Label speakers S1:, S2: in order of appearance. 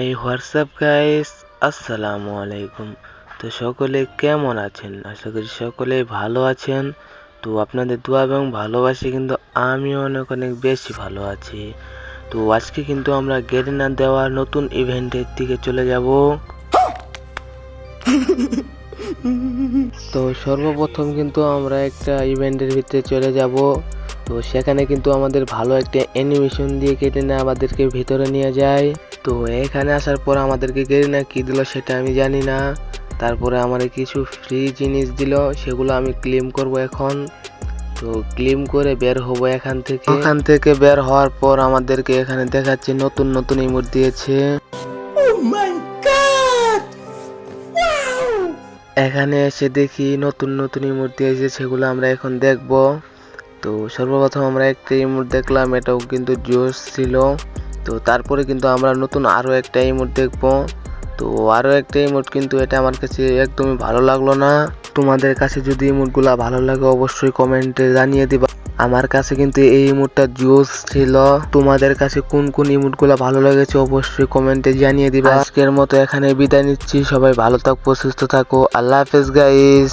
S1: এই WhatsApp guys আসসালামু আলাইকুম তো সকলে কেমন আছেন? আশা করি সকলে ভালো আছেন। তো আপনাদের দোয়া এবং ভালোবাসি কিন্তু আমি অনেক অনেক বেশি ভালো আছি। তো আজকে কিন্তু আমরা গেরিনা দেওয়ার নতুন ইভেন্টের দিকে চলে যাব। তো সর্বপ্রথম কিন্তু আমরা একটা ইভেন্টের ভিতরে চলে যাব। তো সেখানে কিন্তু আমাদের ভালো একটা অ্যানিমেশন দিয়ে কেটে না আমাদেরকে ভিতরে নিয়ে যায়। তো এখানে আসার পর আমাদেরকে গেরিনা কি দিল সেটা আমি জানি না। তারপরে আমার কিছু ফ্রি জিনিস দিল সেগুলো আমি ক্লেম করব এখন। তো ক্লেম করে বের হব এখান থেকে। এখান থেকে বের হওয়ার পর আমাদেরকে এখানে দেখাচ্ছে নতুন নতুন ইমোট দিয়েছে। এখানে এসে দেখি নতুন নতুন ইমোট দিয়েছে সেগুলো আমরা এখন দেখব। তো সর্বপ্রথম আমরা একটা ইমোট দেখলাম এটাও কিন্তু জোস ছিল। তো তারপরে কিন্তু আমরা নতুন আরও একটা ইমোট দেখব। তো আরও একটা ইমোট কিন্তু এটা আমার কাছে একদমই ভালো লাগল না। তোমাদের কাছে যদি ইমোটগুলো ভালো লাগে অবশ্যই কমেন্টে জানিয়ে দিবা। আমার কাছে কিন্তু এই ইমোটটা জোস ছিল। তোমাদের কাছে কোন কোন ইমোটগুলো ভালো লেগেছে অবশ্যই কমেন্টে জানিয়ে দিবা। আজকের মতো এখানে বিদায় নিচ্ছি। সবাই ভালো থাকো, সুস্থ থাকো। আল্লাহ হাফেজ গাইস